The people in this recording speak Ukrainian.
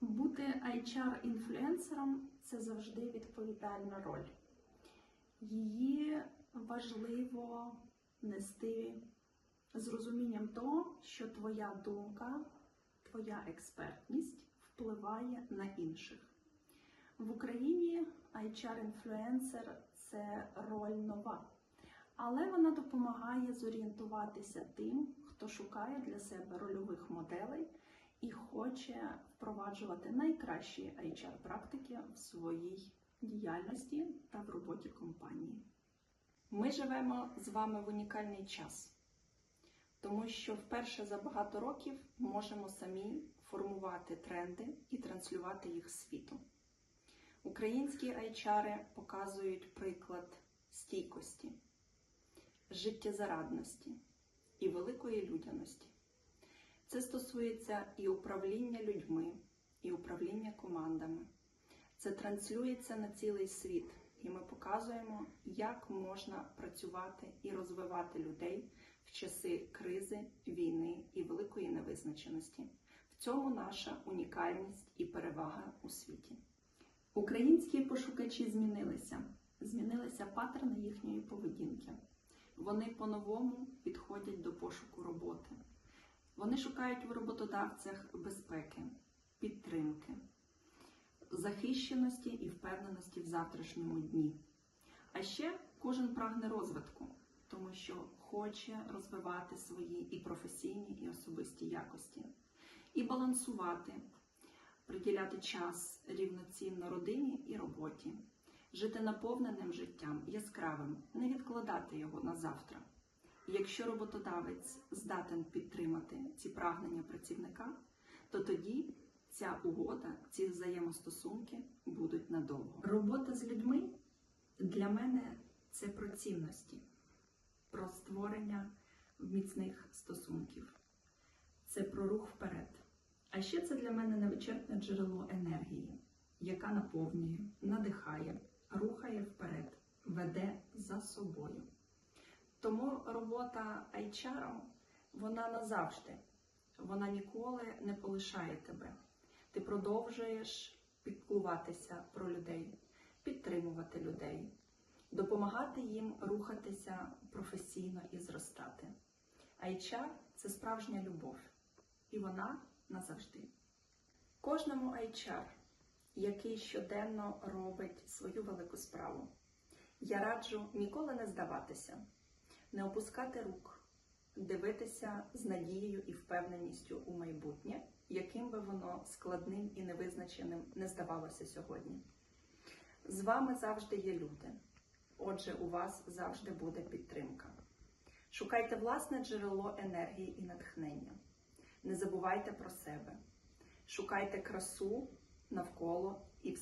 Бути HR-інфлюенсером це завжди відповідальна роль. Її важливо нести з розумінням того, що твоя думка, твоя експертність впливає на інших. В Україні HR-інфлюенсер це роль нова, але вона допомагає зорієнтуватися тим, хто шукає для себе рольових моделей і хоче впроваджувати найкращі HR-практики в своїй діяльності та в роботі компанії. Ми живемо з вами в унікальний час, тому що вперше за багато років можемо самі формувати тренди і транслювати їх світу. Українські HR показують приклад стійкості, життєзарадності і великої людяності. Це стосується і управління людьми, і управління командами. Це транслюється на цілий світ, і ми показуємо, як можна працювати і розвивати людей в часи кризи, війни і великої невизначеності. В цьому наша унікальність і перевага у світі. Українські пошукачі змінилися, змінилися паттерни їхньої поведінки. Вони по-новому підходять до пошуку роботи. Вони шукають в роботодавцях безпеки, підтримки, захищеності і впевненості в завтрашньому дні. А ще кожен прагне розвитку, тому що хоче розвивати свої і професійні, і особисті якості, і балансувати, приділяти час рівноцінно родині і роботі, жити наповненим життям, яскравим, не відкладати його на завтра. Якщо роботодавець здатен підтримати ці прагнення працівника, то тоді ця угода, ці взаємостосунки будуть надовго. Робота з людьми для мене це про цінності, про створення міцних стосунків, це про рух вперед. А ще це для мене невичерпне джерело енергії, яка наповнює, надихає, рухає вперед, веде за собою. Тому робота HR, вона назавжди, вона ніколи не полишає тебе. Ти продовжуєш піклуватися про людей, підтримувати людей, допомагати їм рухатися професійно і зростати. HR – це справжня любов, і вона назавжди. Кожному HR, який щоденно робить свою велику справу, я раджу ніколи не здаватися не опускати рук, дивитися з надією і впевненістю у майбутнє, яким би воно складним і невизначеним не здавалося сьогодні. З вами завжди є люди, отже, у вас завжди буде підтримка. Шукайте власне джерело енергії і натхнення. Не забувайте про себе. Шукайте красу навколо і всередині.